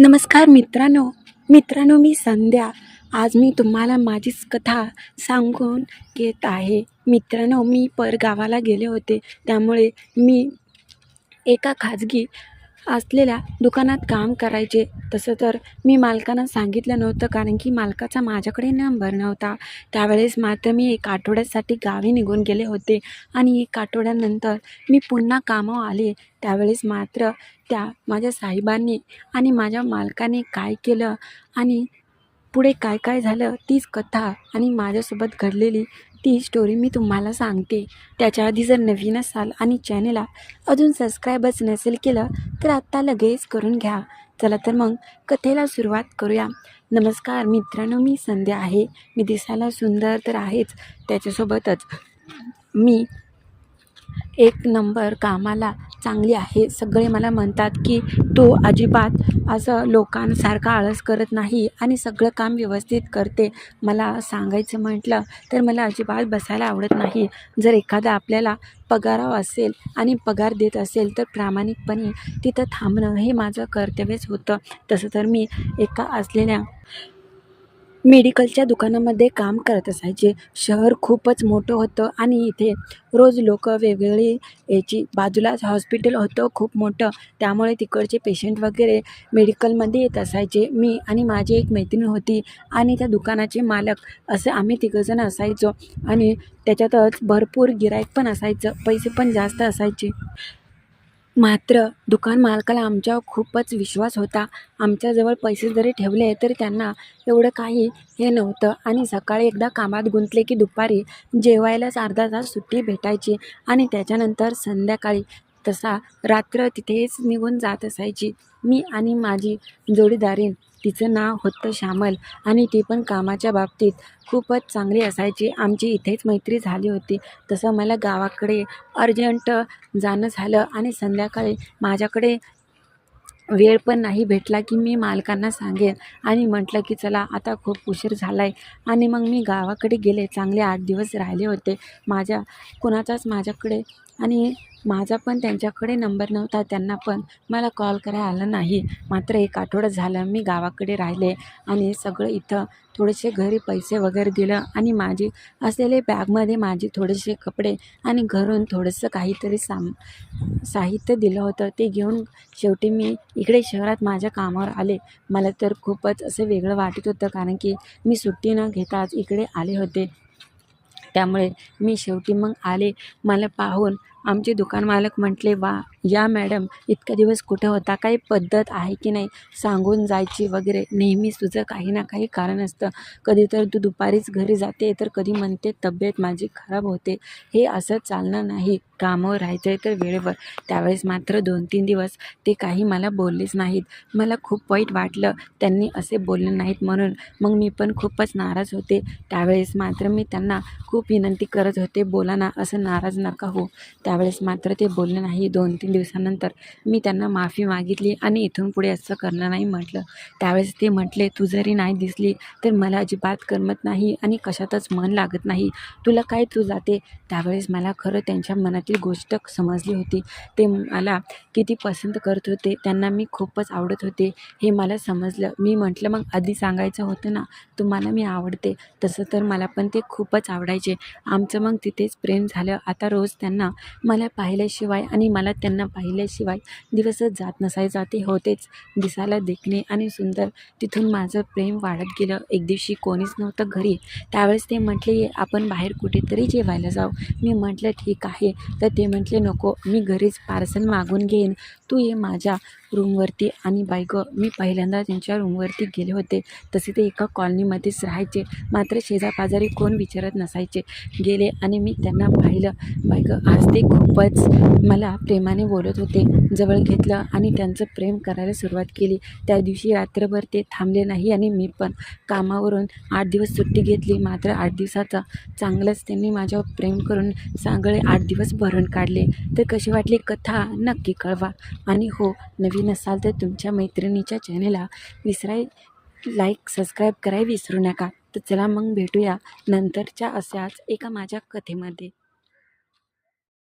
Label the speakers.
Speaker 1: नमस्कार मित्रांनो. मित्रांनो मी संध्या. आज मी तुम्हाला माझीच कथा सांगून घेत आहे. मित्रांनो मी परगावाला गेले होते. त्यामुळे मी एका खाजगी असलेल्या दुकानात काम करायचे. तसं तर मी मालकांना सांगितलं नव्हतं कारण की मालकाचा माझ्याकडे नंबर नव्हता. त्यावेळेस मात्र मी एक आठवड्यासाठी गावी निघून गेले होते आणि एक आठवड्यानंतर मी पुन्हा कामावर आले. त्यावेळेस मात्र त्या माझ्या साहेबांनी आणि माझ्या मालकाने काय केलं आणि पुढे काय काय झालं तीच कथा आणि माझ्यासोबत घडलेली ती स्टोरी मी तुम्हाला सांगते. त्याच्या आधी जर नवीन असाल आणि चॅनेलला अजून सबस्क्राईबच नसेल केलं तर आत्ता लगेच करून घ्या. चला तर मग कथेला सुरुवात करूया. नमस्कार मित्रांनो मी संध्या आहे. मी दिसायला सुंदर तर आहेच. त्याच्यासोबतच मी एक नंबर कामाला चांगली आहे. सगळे मला म्हणतात की तो अजिबात असं लोकांसारखा आळस करत नाही आणि सगळं काम व्यवस्थित करते. मला सांगायचं म्हटलं तर मला अजिबात बसायला आवडत नाही. जर एखादा आपल्याला पगाराव असेल आणि पगार देत असेल तर प्रामाणिकपणे तिथं थांबणं हे माझं कर्तव्यच होतं. तसं तर मी एका असलेल्या मेडिकलच्या दुकानामध्ये काम करत असायचे. शहर खूपच मोठं होतं आणि इथे रोज लोक वेगवेगळी याची बाजूलाच हॉस्पिटल होतं खूप मोठं. त्यामुळे तिकडचे पेशंट वगैरे मेडिकलमध्ये येत असायचे. मी आणि माझी एक मैत्रीण होती आणि त्या दुकानाचे मालक असं आम्ही तिघंजण असायचो. आणि त्याच्यातच भरपूर गिरायक पण असायचं. पैसे पण जास्त असायचे. मात्र दुकान मालकाला आमच्यावर खूपच विश्वास होता. आमच्याजवळ पैसे जरी ठेवले तरी त्यांना एवढं काही हे नव्हतं. आणि सकाळी एकदा कामात गुंतले की दुपारी जेवायलाच अर्धा तास सुट्टी भेटायची आणि त्याच्यानंतर संध्याकाळी तसा रात्र तिथेच निघून जात असायची. मी आणि माझी जोडीदारीण तिचं नाव होतं श्यामल आणि ती पण कामाच्या बाबतीत खूपच चांगली असायची. आमची इथेच मैत्री झाली होती. तसं मला गावाकडे अर्जंट जाणं झालं आणि संध्याकाळी माझ्याकडे वेळ पण नाही भेटला की मी मालकांना सांगेन आणि म्हटलं की चला आता खूप उशीर झाला आहे आणि मग मी गावाकडे गेले. चांगले आठ दिवस राहिले होते. माझ्या कुणाचाच माझ्याकडे आणि माझा पण त्यांच्याकडे नंबर नव्हता त्यांना पण मला कॉल करायला आला नाही. मात्र एक आठवडा झालं मी गावाकडे राहिले आणि सगळं इथं थोडेसे घरी पैसे वगैरे दिलं आणि माझी असलेले बॅगमध्ये माझे थोडेसे कपडे आणि घरून थोडंसं काहीतरी साम साहित्य दिलं होतं. ते घेऊन शेवटी मी इकडे शहरात माझ्या कामावर आले. मला तर खूपच असं वेगळं वाटत होतं कारण की मी सुट्टी न घेताच इकडे आले होते. त्यामुळे मी शेवटी मग आले. मला पाहून आमचे दुकान मालक म्हटले वा या मॅडम इतका दिवस कुठं होता? काही पद्धत आहे की नाही? सांगून जायची वगैरे नेहमीच तुझं काही ना काही कारण असतं. कधी तर तू दुपारीच घरी जाते तर कधी म्हणते तब्येत माझी खराब होते. हे असं चालणार नाही. कामावर राहायचं आहे तर वेळेवर. त्यावेळेस मात्र दोन तीन दिवस ते काही मला बोललेच नाहीत. मला खूप वाईट वाटलं. त्यांनी असे बोलले नाहीत म्हणून. मग मी पण खूपच नाराज होते. त्यावेळेस मात्र मी त्यांना खूप विनंती करत होते बोला ना असं नाराज नका हो त्यावेळेस मात्र ते बोलले नाही. दोन तीन दिवसानंतर मी त्यांना माफी मागितली आणि इथून पुढे असं करणार नाही म्हटलं. त्यावेळेस ते म्हटले तू जरी नाही दिसली तर मला अजिबात करमत नाही आणि कशातच मन लागत नाही. तुला काय तू जाते? त्यावेळेस मला खरं त्यांच्या मनातील गोष्ट समजली होती. ते मला किती पसंत करत होते त्यांना मी खूपच आवडत होते. हे मला समजलं. मी म्हटलं मग आधी सांगायचं होतं ना तुम्हाला मी आवडते. तसं तर मला पण ते खूपच आवडायचे. आमचं मग तिथेच प्रेम झालं. आता रोज त्यांना मला पाहिल्याशिवाय आणि मला त्यांना पाहिल्याशिवाय दिवसच जात नसायचा ते होतेच दिसायला देखणे आणि सुंदर. तिथून माझं प्रेम वाढत गेलं. एक दिवशी कोणीच नव्हतं घरी. त्यावेळेस ते म्हटले आपण बाहेर कुठेतरी जेवायला जाऊ. मी म्हटलं ठीक आहे. तर ते म्हटले नको. मी घरीच पार्सल मागून घेईन. तू ये माझ्या रूमवरती आणि बायको गं मी पहिल्यांदा त्यांच्या रूमवरती गेले होते. तसे ते एका कॉलनीमध्येच राहायचे. मात्र शेजापाजारी कोण विचारत नसायचे. गेले आणि मी त्यांना पाहिलं. बायको गं आज ते खूपच मला प्रेमाने बोलत होते. जवळ घेतलं आणि त्यांचं प्रेम करायला सुरुवात केली. त्या दिवशी रात्रभर ते थांबले नाही आणि मी पण कामावरून आठ दिवस सुट्टी घेतली. मात्र आठ दिवसाचा चांगलंच त्यांनी माझ्यावर प्रेम करून सांगळे आठ दिवस भरून काढले. तर कशी वाटली कथा? नक्की कळवा. आणि हो नवीन असाल तर तुमच्या मैत्रिणीच्या चॅनेलला विसराय लाईक सबस्क्राईब कराय विसरू नका. तर चला मग भेटूया नंतरच्या अशाच एका माझ्या कथेमध्ये.